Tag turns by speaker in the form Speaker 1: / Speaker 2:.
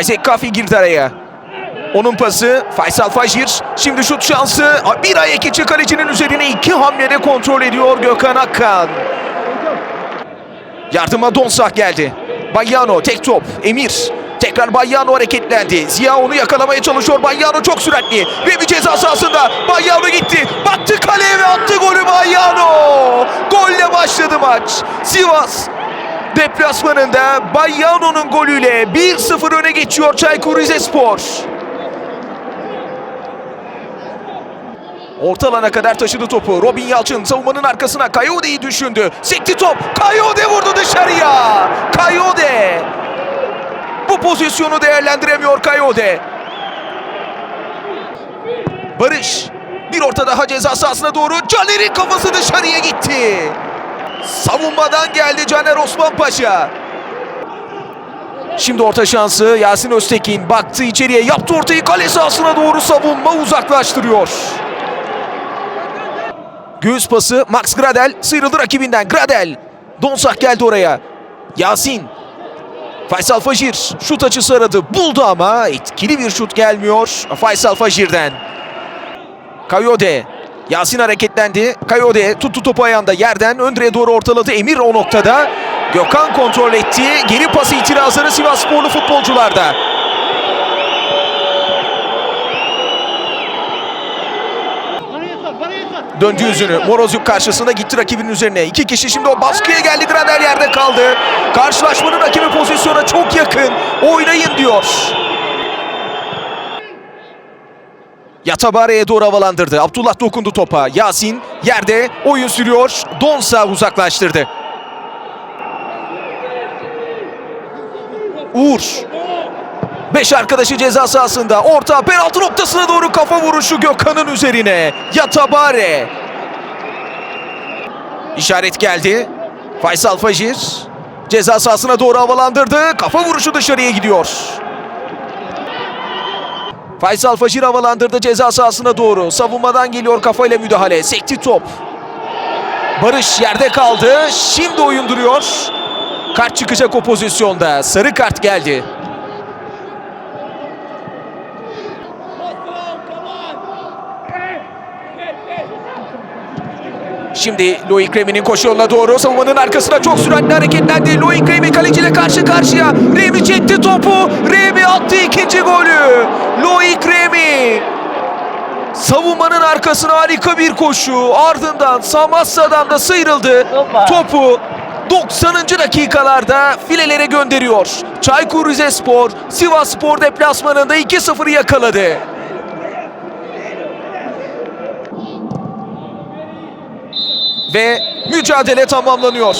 Speaker 1: Isaac Kafi girdi araya. Onun pası Faysal Fajir. Şimdi şut şansı. Bir ayak içi kalecinin üzerine iki hamlede kontrol ediyor Gökhan Akkan. Yardıma Donsak geldi. Bayyano tek top. Emir. Tekrar Bayyano hareketlendi. Ziya onu yakalamaya çalışıyor. Bayyano çok süratli. Ve bir ceza sahasında. Bayyano gitti. Battı kaleye ve attı golü Bayyano. Golle başladı maç. Sivas deplasmanında Bayyano'nun golüyle 1-0 öne geçiyor Çaykur Rizespor. Orta alana kadar taşıdı topu. Robin Yalçın savunmanın arkasına Kayode'yi düşündü. Sekti top. Kayode vurdu dışarıya. Kayode. Bu pozisyonu değerlendiremiyor Kayode. Barış. Bir orta daha ceza sahasına doğru. Caner'in kafası dışarıya gitti. Savunmadan geldi Caner Osman Paşa. Şimdi orta şansı Yasin Öztekin baktı içeriye yaptı ortayı kale sahasına doğru savunma uzaklaştırıyor. Göğüs pası Max Gradel sıyrıldı rakibinden. Gradel. Donsak geldi oraya. Yasin. Faysal Fajir şut açısı aradı. Buldu ama etkili bir şut gelmiyor Faysal Fajir'den. Kayode. Yasin hareketlendi. Kayode tuttu topu ayağında yerden ön direğe doğru ortaladı. Emir o noktada. Gökhan kontrol etti. Geri pası itirazları Sivas Sporlu futbolcularda. Döndü yüzünü. Morozyuk karşısında gitti rakibinin üzerine. İki kişi şimdi o baskıya geldi. Grader yerde kaldı. Karşılaşmanın rakibi pozisyona çok yakın. Oynayın diyor. Yatabare'ye doğru havalandırdı. Abdullah dokundu topa. Yasin yerde oyun sürüyor. Donsa uzaklaştırdı. Uğur. Beş arkadaşı ceza sahasında. Orta penaltı noktasına doğru kafa vuruşu Gökhan'ın üzerine. Yatabare. İşaret geldi. Faysal Fajir. Ceza sahasına doğru havalandırdı. Kafa vuruşu dışarıya gidiyor. Faysal Fajir havalandırdı ceza sahasına doğru. Savunmadan geliyor kafayla müdahale. Sekti top. Barış yerde kaldı. Şimdi oyun duruyor. Kart çıkacak o pozisyonda. Sarı kart geldi. Şimdi Loic Remi'nin koşu yoluna doğru savunmanın arkasına çok süratli hareketlendi. Loic Remi kaleciyle karşı karşıya. Remi çekti topu. Remi attı ikinci golü. Loic Remi. Savunmanın arkasına harika bir koşu. Ardından Samassa'dan da sıyrıldı. Topu 90. dakikalarda filelere gönderiyor. Çaykur Rizespor Sivas Spor deplasmanında 2-0 yakaladı. Ve mücadele tamamlanıyor.